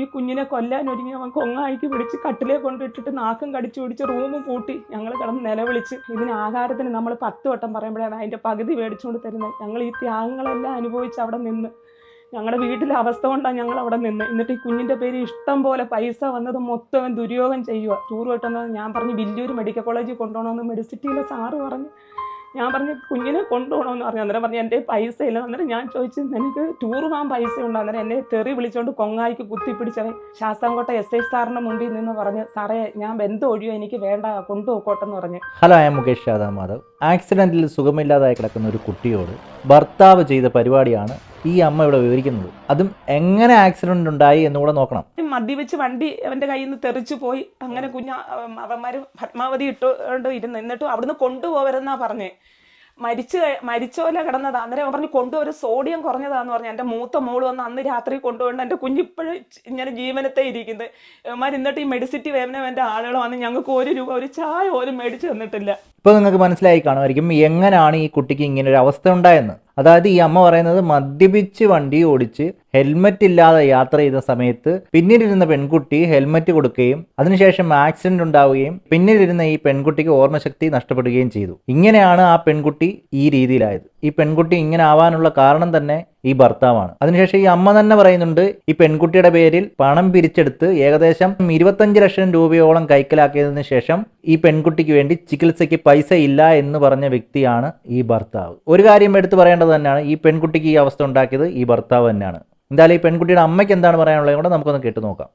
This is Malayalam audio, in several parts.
ഈ കുഞ്ഞിനെ കൊല്ലാൻ ഒരുങ്ങി അവൻ കൊങ്ങായിക്ക് പിടിച്ച് കട്ടിലേ കൊണ്ടിട്ടിട്ട് നാക്കും കടിച്ചു പിടിച്ച് റൂമും പൂട്ടി. ഞങ്ങൾ കിടന്ന് നിലവിളിച്ച്. ഇതിന് ആഹാരത്തിന് നമ്മൾ പത്ത് വട്ടം പറയുമ്പോഴാണ് അതിന്റെ പകുതി മേടിച്ചുകൊണ്ട് തരുന്നത്. ഞങ്ങൾ ഈ ത്യാഗങ്ങളെല്ലാം അനുഭവിച്ച് അവിടെ നിന്ന്. ഞങ്ങളുടെ വീട്ടിലെ അവസ്ഥ കൊണ്ടാണ് ഞങ്ങൾ അവിടെ നിന്ന്. എന്നിട്ട് ഈ കുഞ്ഞിന്റെ പേര് ഇഷ്ടം പോലെ പൈസ വന്നത് മൊത്തം ദുര്യോഗം ചെയ്യുക ടൂർ കിട്ടുന്നത് ഞാൻ പറഞ്ഞു വില്ലൂർ മെഡിക്കൽ കോളേജിൽ കൊണ്ടുപോകണമെന്ന് മെഡിസിറ്റിയിലെ സാറ് പറഞ്ഞു. ഞാൻ പറഞ്ഞു കുഞ്ഞിനെ കൊണ്ടുപോകണമെന്ന് പറഞ്ഞു. അന്നേരം പറഞ്ഞു എന്റെ പൈസ ഇല്ല. അന്നേരം ഞാൻ ചോദിച്ചു എനിക്ക് ടൂർ പോകാൻ പൈസ ഉണ്ടോ? അന്നേരം എന്നെ തെറി വിളിച്ചുകൊണ്ട് കൊങ്ങായിക്ക് കുത്തിപ്പിടിച്ചവൻ ശാസ്താംകോട്ട എസ് ഐ സാറിന്റെ മുമ്പിൽ നിന്ന് പറഞ്ഞ് സാറേ ഞാൻ ബന്ധം ഒഴിയോ? എനിക്ക് വേണ്ട കൊണ്ടുപോക്കോട്ടെന്ന് പറഞ്ഞു. Hello M Mukesh Yadav Madhav. ആക്സിഡന്റിൽ സുഖമില്ലാതായി കിടക്കുന്ന ഒരു കുട്ടിയോട് ഭർത്താവ് ചെയ്ത പരിപാടിയാണ് ഈ അമ്മ ഇവിടെ വിവരിക്കുന്നത്. അതും എങ്ങനെ ആക്സിഡന്റ് ഉണ്ടായി എന്ന് എന്നുകൂടെ നോക്കണം. മദ്യപിച്ച് വണ്ടി അവന്റെ കയ്യിൽ നിന്ന് തെറിച്ചു പോയി. അങ്ങനെ കുഞ്ഞ അവന്മാര് പത്മാവതി ഇട്ടുകൊണ്ട് ഇരുന്ന് എന്നിട്ടും അവിടുന്ന് കൊണ്ടുപോകരുതെന്നാ പറഞ്ഞേ. മരിച്ചു മരിച്ചോല കിടന്നതാ. അന്നേരം പറഞ്ഞു കൊണ്ടുപോയി സോഡിയം കുറഞ്ഞതാന്ന് പറഞ്ഞു. എന്റെ മൂത്ത മോൾ വന്ന് അന്ന് രാത്രി കൊണ്ടുപോകേണ്ട എന്റെ കുഞ്ഞിപ്പോഴും ഇങ്ങനെ ജീവനത്തെ ഇരിക്കുന്നത് അവന്മാർ ഇന്നിട്ട് ഈ മെഡിസിറ്റി വേവനവന്റെ ആളുകൾ വന്ന് ഞങ്ങൾക്ക് ഒരു രൂപ ഒരു ചായ പോലും മേടിച്ചു തന്നിട്ടില്ല. ഇപ്പോൾ നിങ്ങൾക്ക് മനസ്സിലായി കാണുമായിരിക്കും എങ്ങനെയാണ് ഈ കുട്ടിക്ക് ഇങ്ങനെ ഒരു അവസ്ഥ ഉണ്ടായെന്ന്. അതായത് ഈ അമ്മ പറയുന്നത് മദ്യപിച്ച് വണ്ടി ഓടിച്ച് ഹെൽമറ്റ് ഇല്ലാതെ യാത്ര ചെയ്ത സമയത്ത് പിന്നിലിരുന്ന പെൺകുട്ടി ഹെൽമറ്റ് കൊടുക്കുകയും അതിനുശേഷം ആക്സിഡന്റ് ഉണ്ടാവുകയും പിന്നിലിരുന്ന ഈ പെൺകുട്ടിക്ക് ഓർമ്മശക്തി നഷ്ടപ്പെടുകയും ചെയ്തു. ഇങ്ങനെയാണ് ആ പെൺകുട്ടി ഈ രീതിയിലായത്. ഈ പെൺകുട്ടി ഇങ്ങനെ ആവാനുള്ള കാരണം തന്നെ ഈ ഭർത്താവാണ്. അതിനുശേഷം ഈ അമ്മ തന്നെ പറയുന്നുണ്ട് ഈ പെൺകുട്ടിയുടെ പേരിൽ പണം പിരിച്ചെടുത്ത് ഏകദേശം ഇരുപത്തഞ്ച് ലക്ഷം രൂപയോളം കൈക്കലാക്കിയതിനു ശേഷം ഈ പെൺകുട്ടിക്ക് വേണ്ടി ചികിത്സയ്ക്ക് പൈസ ഇല്ല എന്ന് പറഞ്ഞ വ്യക്തിയാണ് ഈ ഭർത്താവ്. ഒരു കാര്യം എടുത്തു പറയേണ്ടത് തന്നെയാണ് ഈ പെൺകുട്ടിക്ക് ഈ അവസ്ഥ ഉണ്ടാക്കിയത് ഈ ഭർത്താവ് തന്നെയാണ്. എന്തായാലും ഈ പെൺകുട്ടിയുടെ അമ്മയ്ക്ക് എന്താണ് പറയാനുള്ളത്? കൂടെ നമുക്കൊന്ന് കേട്ടു നോക്കാം.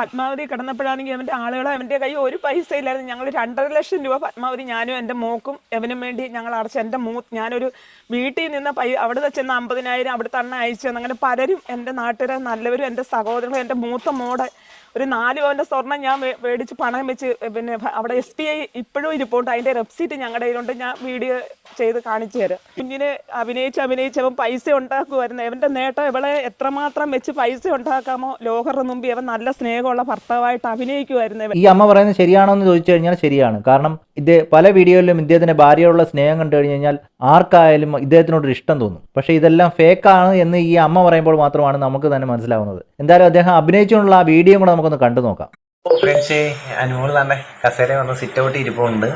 പത്മാവതി കിടന്നപ്പോഴാണെങ്കിൽ അവന്റെ ആളുകൾ അവന്റെ കൈ ഒരു പൈസ ഇല്ലായിരുന്നു. ഞങ്ങൾ രണ്ടര ലക്ഷം രൂപ പത്മാവതി ഞാനും എന്റെ മോക്കും എവനും വേണ്ടി ഞങ്ങൾ അടച്ച എന്റെ മൂ ഞാനൊരു വീട്ടിൽ നിന്ന് പൈ അവിടെ ചെന്ന് അമ്പതിനായിരം അവിടുത്തെ അണ്ണ അയച്ചു തന്നു. അങ്ങനെ പലരും എന്റെ നാട്ടുകാരെ നല്ലവരും എന്റെ സഹോദരങ്ങളും എന്റെ മൂത്ത മോടെ ഒരു നാല് പവന്റെ സ്വർണം ഞാൻ മേടിച്ച് പണം വെച്ച് പിന്നെ അവിടെ എസ് പി ഐ ഇപ്പോഴും ഇരിപ്പുണ്ട്. അതിന്റെ റെപ്സീറ്റ് ഞങ്ങളുടെ കയ്യിലുണ്ട്. ഞാൻ വീഡിയോ ചെയ്ത് കാണിച്ചു തരാം. കുഞ്ഞിനെ അഭിനയിച്ച് അഭിനയിച്ച് അവൻ പൈസ ഉണ്ടാക്കുമായിരുന്നു. അവന്റെ നേട്ടം ഇവളെ എത്രമാത്രം വെച്ച് പൈസ ഉണ്ടാക്കാമോ? ലോകരുടെ മുമ്പ് അവൻ നല്ല സ്നേഹമുള്ള ഭർത്താവായിട്ട് അഭിനയിക്കുമായിരുന്നു ഈ അമ്മ പറയുന്നത് ശരിയാണോ എന്ന് ചോദിച്ചു കഴിഞ്ഞാൽ ശരിയാണ്. കാരണം ഇത് പല വീഡിയോയിലും ഇദ്ദേഹത്തിന്റെ ഭാര്യയോടുള്ള സ്നേഹം കണ്ടു കഴിഞ്ഞു കഴിഞ്ഞാൽ ആർക്കായാലും ഇദ്ദേഹത്തിനോട് ഒരു ഇഷ്ടം തോന്നും. പക്ഷേ ഇതെല്ലാം ഫേക്കാണ് എന്ന് ഈ അമ്മ പറയുമ്പോൾ മാത്രമാണ് നമുക്ക് തന്നെ മനസ്സിലാവുന്നത്. എന്തായാലും അദ്ദേഹം അഭിനയിച്ചുകൊണ്ടുള്ള ആ വീഡിയോ കൂടെ നമുക്കൊന്ന് കണ്ടു നോക്കാം. ഫ്രണ്ട്സ് അനുമോൾ തന്നെ കസേര വന്ന് സിറ്റ് ഔട്ട് ഇരിപ്പുണ്ട്.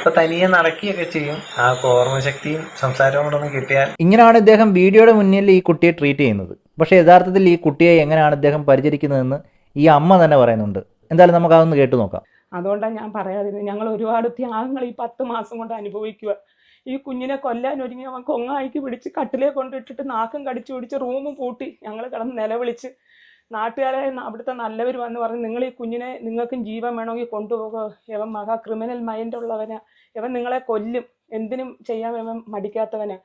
ഇപ്പൊ തനിയെ നടക്കുകയൊക്കെ ചെയ്യും. ആ ഓർമ്മശക്തിയും സംസാരവും കൂടെ ഒന്ന് കിട്ടിയാൽ. ഇങ്ങനെയാണ് ഇദ്ദേഹം വീഡിയോയുടെ മുന്നിൽ ഈ കുട്ടിയെ ട്രീറ്റ് ചെയ്യുന്നത്. പക്ഷേ യഥാർത്ഥത്തിൽ ഈ കുട്ടിയെ എങ്ങനെയാണ് ഇദ്ദേഹം പരിചരിക്കുന്നതെന്ന് ഈ അമ്മ തന്നെ പറയുന്നുണ്ട്. എന്തായാലും നമുക്ക് അതൊന്ന് കേട്ടു നോക്കാം. അതുകൊണ്ടാണ് ഞാൻ പറയാതിരുന്നത്. ഞങ്ങൾ ഒരുപാട് ത്യാഗങ്ങൾ ഈ പത്ത് മാസം കൊണ്ട് അനുഭവിക്കുക. ഈ കുഞ്ഞിനെ കൊല്ലാൻ ഒരുങ്ങി അവൻ കൊങ്ങായിക്ക് പിടിച്ച് കട്ടിലേ കൊണ്ടിട്ടിട്ട് നാക്കും കടിച്ചു പിടിച്ച് റൂമും പൂട്ടി ഞങ്ങൾ കിടന്ന് നിലവിളിച്ച് നാട്ടുകാരെ അവിടുത്തെ നല്ലവർ വന്ന് പറഞ്ഞു നിങ്ങൾ ഈ കുഞ്ഞിനെ നിങ്ങൾക്കും ജീവൻ വേണമെങ്കിൽ കൊണ്ടുപോകുക ഇവൻ മഹാ ക്രിമിനൽ മൈൻഡ് ഉള്ളവനാ. ഇവൻ നിങ്ങളെ കൊല്ലും. എന്തിനും ചെയ്യാൻ ഇവൻ മടിക്കാത്തവനാ.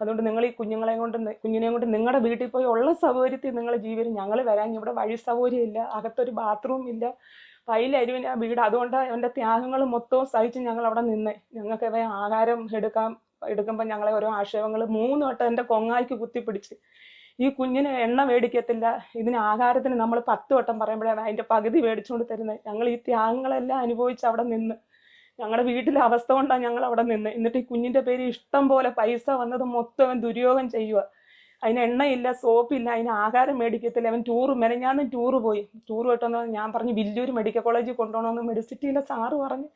അതുകൊണ്ട് നിങ്ങൾ ഈ കുഞ്ഞുങ്ങളെ കൊണ്ട് കുഞ്ഞിനെ കുഞ്ഞിനെയും കൊണ്ട് നിങ്ങളുടെ വീട്ടിൽ പോയി ഉള്ള സൗകര്യത്തിൽ നിങ്ങൾ ജീവിതം ഞങ്ങൾ വരാൻ ഇവിടെ വഴി സൗകര്യം ഇല്ല. അകത്തൊരു ബാത്റൂം ഇല്ല. പൈലരുവിന് ആ വീട്. അതുകൊണ്ട് അവന്റെ ത്യാഗങ്ങൾ മൊത്തവും സഹിച്ച് ഞങ്ങൾ അവിടെ നിന്ന്. ഞങ്ങൾക്ക് ഇവ ആഹാരം എടുക്കാൻ എടുക്കുമ്പോൾ ഞങ്ങളെ ഓരോ ആക്ഷേപങ്ങൾ മൂന്ന് വട്ടം എന്റെ കൊങ്ങായിക്ക് കുത്തിപ്പിടിച്ച്. ഈ കുഞ്ഞിന് എണ്ണ മേടിക്കത്തില്ല. ഇതിന് ആഹാരത്തിന് നമ്മൾ പത്ത് വട്ടം പറയുമ്പോഴാണ് അതിന്റെ പകുതി മേടിച്ചുകൊണ്ട് തരുന്നത്. ഞങ്ങൾ ഈ ത്യാഗങ്ങളെല്ലാം അനുഭവിച്ച് അവിടെ നിന്ന്. ഞങ്ങളുടെ വീട്ടിലെ അവസ്ഥ കൊണ്ടാണ് ഞങ്ങൾ അവിടെ നിന്ന്. എന്നിട്ട് ഈ കുഞ്ഞിന്റെ പേര് ഇഷ്ടം പോലെ പൈസ വന്നത് മൊത്തം ദുര്യോഗം ചെയ്യുക. അതിന് എണ്ണയില്ല സോപ്പില്ല അതിന് ആഹാരം മേടിക്കത്തില്ല. അവൻ ടൂറ് മെനഞ്ഞാന്ന് ടൂറ് പോയി. ടൂറ് പോയിട്ടെന്ന് ഞാൻ പറഞ്ഞു വില്ലൂർ മെഡിക്കൽ കോളേജിൽ കൊണ്ടുപോകണമെന്ന്. മെഡിസിറ്റിയിലെ സാറ് പറഞ്ഞു.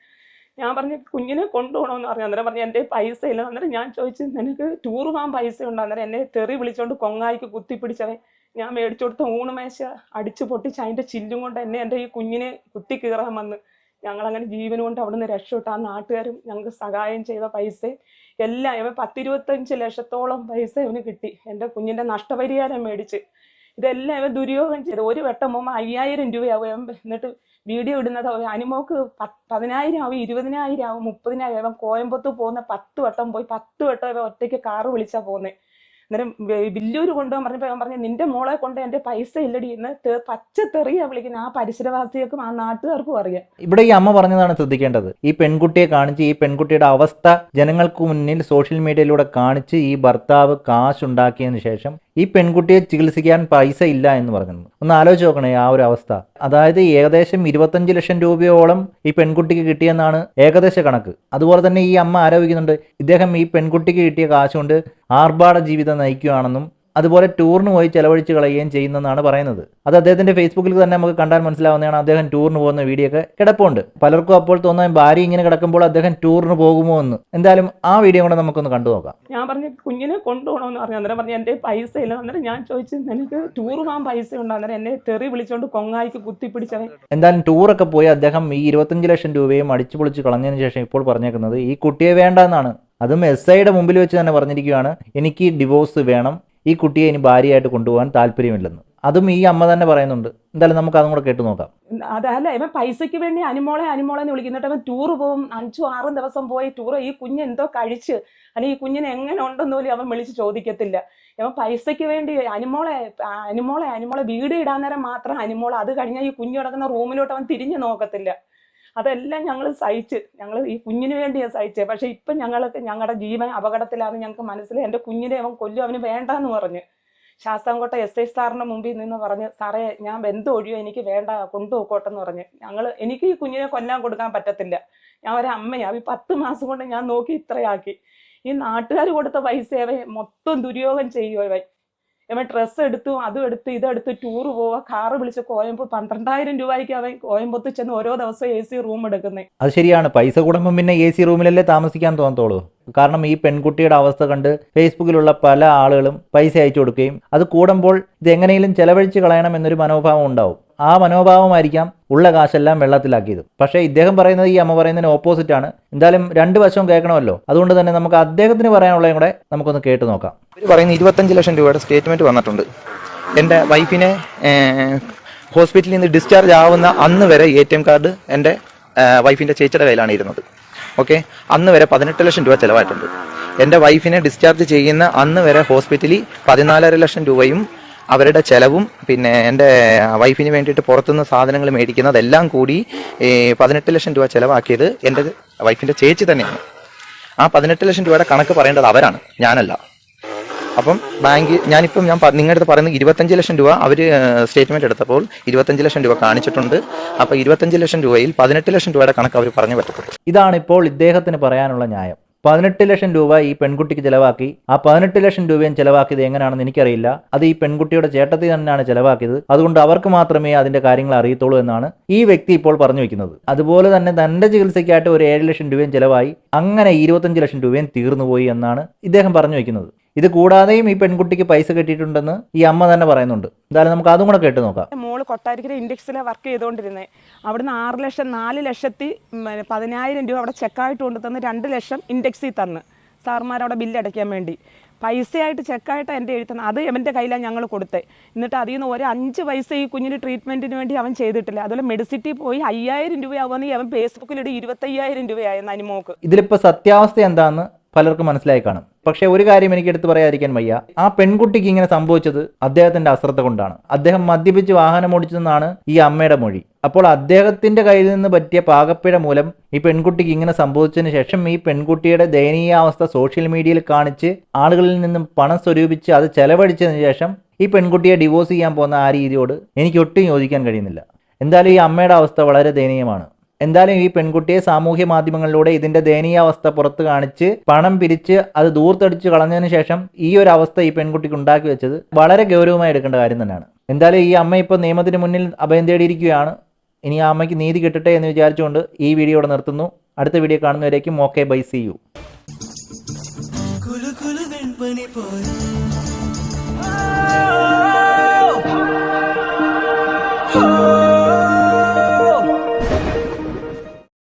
ഞാൻ പറഞ്ഞു കുഞ്ഞിനെ കൊണ്ടുപോകണമെന്ന് പറഞ്ഞു. അന്നേരം പറഞ്ഞു എന്റെ പൈസ ഇല്ല. അന്നേരം ഞാൻ ചോദിച്ചു നിനക്ക് ടൂർ പോകാൻ പൈസ ഉണ്ടോ? അന്നേരം എന്നെ തെറി വിളിച്ചുകൊണ്ട് കൊങ്ങായിക്ക് കുത്തിപ്പിടിച്ചവൻ. ഞാൻ മേടിച്ചു കൊടുത്ത ഊണുമേശ അടിച്ചു പൊട്ടിച്ച് അതിന്റെ ചില്ലും കൊണ്ട് എന്നെ എന്റെ ഈ കുഞ്ഞിനെ കുത്തി കീറാൻ വന്ന്. ഞങ്ങളങ്ങനെ ജീവൻ കൊണ്ട് അവിടുന്ന് രക്ഷപ്പെട്ടു. ആ നാട്ടുകാരും ഞങ്ങൾക്ക് സഹായം ചെയ്ത പൈസ. എല്ലാം ഇവ പത്തിരുപത്തഞ്ച് ലക്ഷത്തോളം പൈസ ഇവന് കിട്ടി. എന്റെ കുഞ്ഞിന്റെ നഷ്ടപരിഹാരം മേടിച്ച്. ഇതെല്ലാം ഇവൻ ദുര്യോഗം ചെയ്ത്. ഒരു വട്ടം പോകുമ്പോൾ അയ്യായിരം രൂപയാവും എന്നിട്ട് വീഡിയോ ഇടുന്നത്. അനുമോക്ക് പതിനായിരം ആവും ഇരുപതിനായിരം ആവും മുപ്പതിനായിരം ആവും. കോയമ്പത്തൂർ പോകുന്ന പത്ത് വട്ടം പോയി പത്ത് വട്ടം ഇവ ഒറ്റയ്ക്ക് കാറ് വിളിച്ചാ പോകുന്നത് അന്നേരം വില്ലൂർ കൊണ്ടുപോകാൻ പറഞ്ഞപ്പോൾ അവൻ പറഞ്ഞു നിന്റെ മോളെ കൊണ്ട് എന്റെ പൈസ ഇല്ലടി. എന്ന് പച്ച തെറിയാ വിളിക്കുന്നത് ആ പരിസരവാസികൾക്കും ആ നാട്ടുകാർക്കും അറിയാം. ഇവിടെ ഈ അമ്മ പറഞ്ഞതാണ് ശ്രദ്ധിക്കേണ്ടത്. ഈ പെൺകുട്ടിയെ കാണിച്ച് ഈ പെൺകുട്ടിയുടെ അവസ്ഥ ജനങ്ങൾക്ക് മുന്നിൽ സോഷ്യൽ മീഡിയയിലൂടെ കാണിച്ച് ഈ ഭർത്താവ് കാശുണ്ടാക്കിയതിന് ശേഷം ഈ പെൺകുട്ടിയെ ചികിത്സിക്കാൻ പൈസ ഇല്ല എന്ന് പറഞ്ഞിരുന്നു. ഒന്ന് ആലോചിച്ച് നോക്കണേ ആ ഒരു അവസ്ഥ. അതായത് ഏകദേശം ഇരുപത്തഞ്ച് ലക്ഷം രൂപയോളം ഈ പെൺകുട്ടിക്ക് കിട്ടിയെന്നാണ് ഏകദേശ കണക്ക്. അതുപോലെ തന്നെ ഈ അമ്മ ആരോപിക്കുന്നുണ്ട് ഇദ്ദേഹം ഈ പെൺകുട്ടിക്ക് കിട്ടിയ കാശുകൊണ്ട് ആർഭാട ജീവിതം നയിക്കുകയാണെന്നും അതുപോലെ ടൂറിന് പോയി ചെലവഴിച്ച് കളയുകയും ചെയ്യുന്നെന്നാണ് പറയുന്നത്. അത് അദ്ദേഹത്തിന്റെ ഫേസ്ബുക്കിൽ തന്നെ നമുക്ക് കണ്ടാൽ മനസ്സിലാവുന്നതാണ് അദ്ദേഹം ടൂറിന് പോകുന്ന വീഡിയോ ഒക്കെ കിടപ്പുണ്ട്. പലർക്കും അപ്പോൾ തോന്നാൻ ഭാര്യ ഇങ്ങനെ കിടക്കുമ്പോൾ അദ്ദേഹം ടൂറിന് പോകുമോ എന്ന്. എന്തായാലും ആ വീഡിയോ കൂടെ നമുക്കൊന്ന് കണ്ടു നോക്കാം. ഞാൻ പറഞ്ഞു കുഞ്ഞിനെ കൊണ്ടുപോകണമെന്ന് പറഞ്ഞു. അന്നേരം പറഞ്ഞു എന്റെ പൈസ ഇല്ല. അന്നേരം ഞാൻ ചോദിച്ചു എനിക്ക് ടൂർ പോകാൻ പൈസ ഉണ്ടോ? അന്നേരം എന്നെ തെറി വിളിച്ചോണ്ട് കൊങ്ങായിക്ക് കുത്തിപ്പിടിച്ചവൻ. എന്തായാലും ടൂറൊക്കെ പോയി അദ്ദേഹം ഈ ഇരുപത്തഞ്ച് ലക്ഷം രൂപയും അടിച്ചു പൊളിച്ച് കളഞ്ഞതിന് ശേഷം ഇപ്പോൾ പറഞ്ഞേക്കുന്നത് ഈ കുട്ടിയെ വേണ്ട എന്നാണ് അതും എസ് ഐയുടെ മുമ്പിൽ വെച്ച് തന്നെ പറഞ്ഞിരിക്കുകയാണ്. എനിക്ക് ഡിവോഴ്സ് വേണം. ഈ കുട്ടിയെ ഇനി ഭാര്യയായിട്ട് കൊണ്ടുപോകാൻ താല്പര്യമില്ലെന്ന്. അതും ഈ അമ്മ തന്നെ പറയുന്നുണ്ട്. എന്തായാലും നമുക്ക് അതും കൂടെ കേട്ടു നോക്കാം. അതല്ല ഇവൻ പൈസയ്ക്ക് വേണ്ടി അനുമോളെ അനുമോളെ എന്ന് വിളിക്കുന്നിട്ട് അവൻ ടൂർ പോകും. അഞ്ചും ആറും ദിവസം പോയി ടൂർ ഈ കുഞ്ഞ് എന്തോ കഴിച്ച് അല്ലെങ്കിൽ ഈ കുഞ്ഞിനെ എങ്ങനെ ഉണ്ടെന്ന് പോലും അവൻ വിളിച്ച് ചോദിക്കത്തില്ല. ഇവൻ പൈസയ്ക്ക് വേണ്ടി അനുമോളെ അനുമോളെ അനുമോളെ വീട് ഇടാൻ നേരം മാത്രം അനുമോളെ അത് കഴിഞ്ഞാൽ ഈ കുഞ്ഞ് കിടക്കുന്ന റൂമിലോട്ട് അവൻ തിരിഞ്ഞു നോക്കത്തില്ല. അതെല്ലാം ഞങ്ങൾ സഹിച്ച്. ഞങ്ങൾ ഈ കുഞ്ഞിന് വേണ്ടിയാണ് സഹിച്ചത് പക്ഷെ ഇപ്പം ഞങ്ങൾക്ക് ഞങ്ങളുടെ ജീവൻ അപകടത്തിലാണെന്ന് ഞങ്ങൾക്ക് മനസ്സിലായി. എന്റെ കുഞ്ഞിനെ അവൻ കൊല്ലും അവന് വേണ്ടാന്ന് പറഞ്ഞ്. ശാസ്താംകോട്ട എസ് ഐ സാറിന്റെ മുമ്പിൽ നിന്ന് പറഞ്ഞ് സാറേ ഞാൻ ബന്ധം ഒഴിയോ? എനിക്ക് വേണ്ട കൊണ്ടുപോക്കോട്ടെ എന്ന് പറഞ്ഞ്. ഞങ്ങൾ എനിക്ക് ഈ കുഞ്ഞിനെ കൊല്ലാൻ കൊടുക്കാൻ പറ്റത്തില്ല. ഞാൻ ഒരു അമ്മയാണ് ഈ പത്ത് മാസം കൊണ്ട് ഞാൻ നോക്കി ഇത്രയാക്കി. ഈ നാട്ടുകാർ കൊടുത്ത പൈസയെ മൊത്തം ദുര്യോഗം ചെയ്യുമോ ഇവൻ ഡ്രസ്സ് എടുത്തു അതും എടുത്ത് ഇതെടുത്ത് ടൂർ പോവുക കാറ് വിളിച്ച് കോയമ്പോ പന്ത്രണ്ടായിരം രൂപയ്ക്ക് അവൻ കോയമ്പത്ത് ചെന്ന് ഓരോ ദിവസം എ സി റൂം എടുക്കുന്നത് അത് ശരിയാണ്. പൈസ കൂടുമ്പം പിന്നെ എ സി റൂമിലല്ലേ താമസിക്കാൻ തോന്നത്തോളൂ കാരണം ഈ പെൺകുട്ടിയുടെ അവസ്ഥ കണ്ട് ഫേസ്ബുക്കിലുള്ള പല ആളുകളും പൈസ അയച്ചു കൊടുക്കുകയും അത് കൂടുമ്പോൾ ഇത് എങ്ങനെയും ചെലവഴിച്ച് കളയണം എന്നൊരു മനോഭാവം ഉണ്ടാവും. ആ മനോഭാവമായിരിക്കാം ഉള്ള കാശെല്ലാം വെള്ളത്തിലാക്കിയത്. പക്ഷേ ഇദ്ദേഹം പറയുന്നത് ഈ അമ്മ പറയുന്നതിന് ഓപ്പോസിറ്റ് ആണ്. എന്തായാലും രണ്ട് വശവും കേൾക്കണമല്ലോ. അതുകൊണ്ട് തന്നെ നമുക്ക് അദ്ദേഹത്തിന് പറയാനുള്ളതും കൂടെ നമുക്കൊന്ന് കേട്ട് നോക്കാം. ഇവർ പറയുന്ന ഇരുപത്തഞ്ച് ലക്ഷം രൂപയുടെ സ്റ്റേറ്റ്മെന്റ് വന്നിട്ടുണ്ട്. എന്റെ വൈഫിനെ ഹോസ്പിറ്റലിൽ നിന്ന് ഡിസ്ചാർജ് ആവുന്ന അന്ന് വരെ എ ടി എം കാർഡ് എന്റെ വൈഫിന്റെ ചേച്ചിയുടെ കയ്യിലാണ് ഇരുന്നത്. ഓക്കെ അന്ന് വരെ പതിനെട്ട് ലക്ഷം രൂപ ചിലവായിട്ടുണ്ട്. എന്റെ വൈഫിനെ ഡിസ്ചാർജ് ചെയ്യുന്ന അന്ന് വരെ ഹോസ്പിറ്റലിൽ പതിനാലര ലക്ഷം രൂപയും അവരുടെ ചിലവും പിന്നെ എന്റെ വൈഫിന് വേണ്ടിയിട്ട് പുറത്തുനിന്ന് സാധനങ്ങൾ മേടിക്കുന്നതെല്ലാം കൂടി പതിനെട്ട് ലക്ഷം രൂപ ചിലവാക്കിയത് എന്റെ വൈഫിന്റെ ചേച്ചി തന്നെയാണ്. ആ പതിനെട്ട് ലക്ഷം രൂപയുടെ കണക്ക് പറയേണ്ടത് അവരാണ് ഞാനല്ല. അപ്പം ബാങ്ക് ഞാനിപ്പം ഞാൻ നിങ്ങളുടെ അടുത്ത് പറയുന്നത് ഇരുപത്തഞ്ച് ലക്ഷം രൂപ അവർ സ്റ്റേറ്റ്മെന്റ് എടുത്തപ്പോൾ ഇരുപത്തഞ്ച് ലക്ഷം രൂപ കാണിച്ചിട്ടുണ്ട്. അപ്പോൾ ഇരുപത്തഞ്ച് ലക്ഷം രൂപയിൽ പതിനെട്ട് ലക്ഷം രൂപയുടെ കണക്ക് അവർ പറഞ്ഞു പറ്റത്തുള്ളൂ. ഇതാണ് ഇപ്പോൾ ഇദ്ദേഹത്തിന് പറയാനുള്ള ന്യായം. പതിനെട്ട് ലക്ഷം രൂപ ഈ പെൺകുട്ടിക്ക് ചിലവാക്കി. ആ പതിനെട്ട് ലക്ഷം രൂപയും ചെലവാക്കിയത് എങ്ങനെയാണെന്ന് എനിക്കറിയില്ല. അത് ഈ പെൺകുട്ടിയുടെ ചേട്ടത്തിൽ തന്നെയാണ് ചിലവാക്കിയത്. അതുകൊണ്ട് അവർക്ക് മാത്രമേ അതിന്റെ കാര്യങ്ങൾ അറിയത്തുള്ളൂ എന്നാണ് ഈ വ്യക്തി ഇപ്പോൾ പറഞ്ഞു വെക്കുന്നത്. അതുപോലെ തന്നെ തന്റെ ചികിത്സയ്ക്കായിട്ട് ഒരു ഏഴ് ലക്ഷം രൂപയും ചിലവായി. അങ്ങനെ ഇരുപത്തഞ്ച് ലക്ഷം രൂപയും തീർന്നുപോയി എന്നാണ് ഇദ്ദേഹം പറഞ്ഞു വെക്കുന്നത്. ഇത് കൂടാതെയും ഈ പെൺകുട്ടിക്ക് പൈസ കിട്ടിയിട്ടുണ്ടെന്ന് ഈ അമ്മ തന്നെ പറയുന്നുണ്ട്. എന്തായാലും നമുക്ക് അതും കൂടെ കേട്ട് നോക്കാം. മോൾ കൊട്ടാരിക്കര ഇൻഡെക്സിലെ വർക്ക് ചെയ്തുകൊണ്ടിരുന്നത് അവിടുന്ന് ആറ് ലക്ഷം നാല് ലക്ഷത്തി പതിനായിരം രൂപ അവിടെ ചെക്കായിട്ട് കൊണ്ട് തന്ന് രണ്ട് ലക്ഷം ഇൻഡെക്സിൽ തന്ന്. സാർമാർ അവിടെ ബില്ല് അടയ്ക്കാൻ വേണ്ടി. പൈസയായിട്ട് ചെക്കായിട്ട് എന്റെ എഴുത്തുന്നത് അത് അവന്റെ കയ്യിലാണ് ഞങ്ങൾ കൊടുത്തത് എന്നിട്ട് അതിൽ നിന്ന് ഒരു അഞ്ച് പൈസ ഈ കുഞ്ഞിന് ട്രീറ്റ്മെന്റിന് വേണ്ടി അവൻ ചെയ്തിട്ടില്ല. അതുപോലെ മെഡിസിറ്റി പോയി അയ്യായിരം രൂപയാവുമെന്ന് അവൻ ഫേസ്ബുക്കിലൂടെ ഇരുപത്തയ്യായിരം രൂപയായിരുന്നു അനുമോക്ക് ഇതിലിപ്പോൾ സത്യാവസ്ഥ എന്താണെന്ന് പലർക്കും മനസ്സിലായി കാണും. പക്ഷേ ഒരു കാര്യം എനിക്ക് എടുത്തു പറയാതിരിക്കാൻ വയ്യ. ആ പെൺകുട്ടിക്ക് ഇങ്ങനെ സംഭവിച്ചത് അദ്ദേഹത്തിന്റെ അശ്രദ്ധ കൊണ്ടാണ്. അദ്ദേഹം മദ്യപിച്ച് വാഹനം ഓടിച്ചതെന്നാണ് ഈ അമ്മയുടെ മൊഴി. അപ്പോൾ അദ്ദേഹത്തിന്റെ കയ്യിൽ നിന്ന് പറ്റിയ പാകപ്പിഴ മൂലം ഈ പെൺകുട്ടിക്ക് ഇങ്ങനെ സംഭവിച്ചതിന് ശേഷം ഈ പെൺകുട്ടിയുടെ ദയനീയാവസ്ഥ സോഷ്യൽ മീഡിയയിൽ കാണിച്ച് ആളുകളിൽ നിന്നും പണം സ്വരൂപിച്ച് അത് ചെലവഴിച്ചതിന് ശേഷം ഈ പെൺകുട്ടിയെ ഡിവോഴ്സ് ചെയ്യാൻ പോകുന്ന ആ രീതിയോട് എനിക്ക് ഒട്ടും യോജിക്കാൻ കഴിയുന്നില്ല. എന്തായാലും ഈ അമ്മയുടെ അവസ്ഥ വളരെ ദയനീയമാണ്. എന്തായാലും ഈ പെൺകുട്ടിയെ സാമൂഹ്യ മാധ്യമങ്ങളിലൂടെ ഇതിന്റെ ദയനീയാവസ്ഥ പുറത്ത് കാണിച്ച് പണം പിരിച്ച് അത് ദൂർത്തടിച്ച് കളഞ്ഞതിന് ശേഷം ഈ ഒരു അവസ്ഥ ഈ പെൺകുട്ടിക്ക് ഉണ്ടാക്കി വെച്ചത് വളരെ ഗൗരവമായി എടുക്കേണ്ട കാര്യം തന്നെയാണ്. എന്തായാലും ഈ അമ്മ ഇപ്പോൾ നിയമത്തിന് മുന്നിൽ അഭയം തേടിയിരിക്കുകയാണ്. ഇനി ആ അമ്മയ്ക്ക് നീതി കിട്ടട്ടെ എന്ന് വിചാരിച്ചുകൊണ്ട് ഈ വീഡിയോ ഇവിടെ നിർത്തുന്നു. അടുത്ത വീഡിയോ കാണുന്നവരേക്കും ഓക്കെ ബൈ സി യു.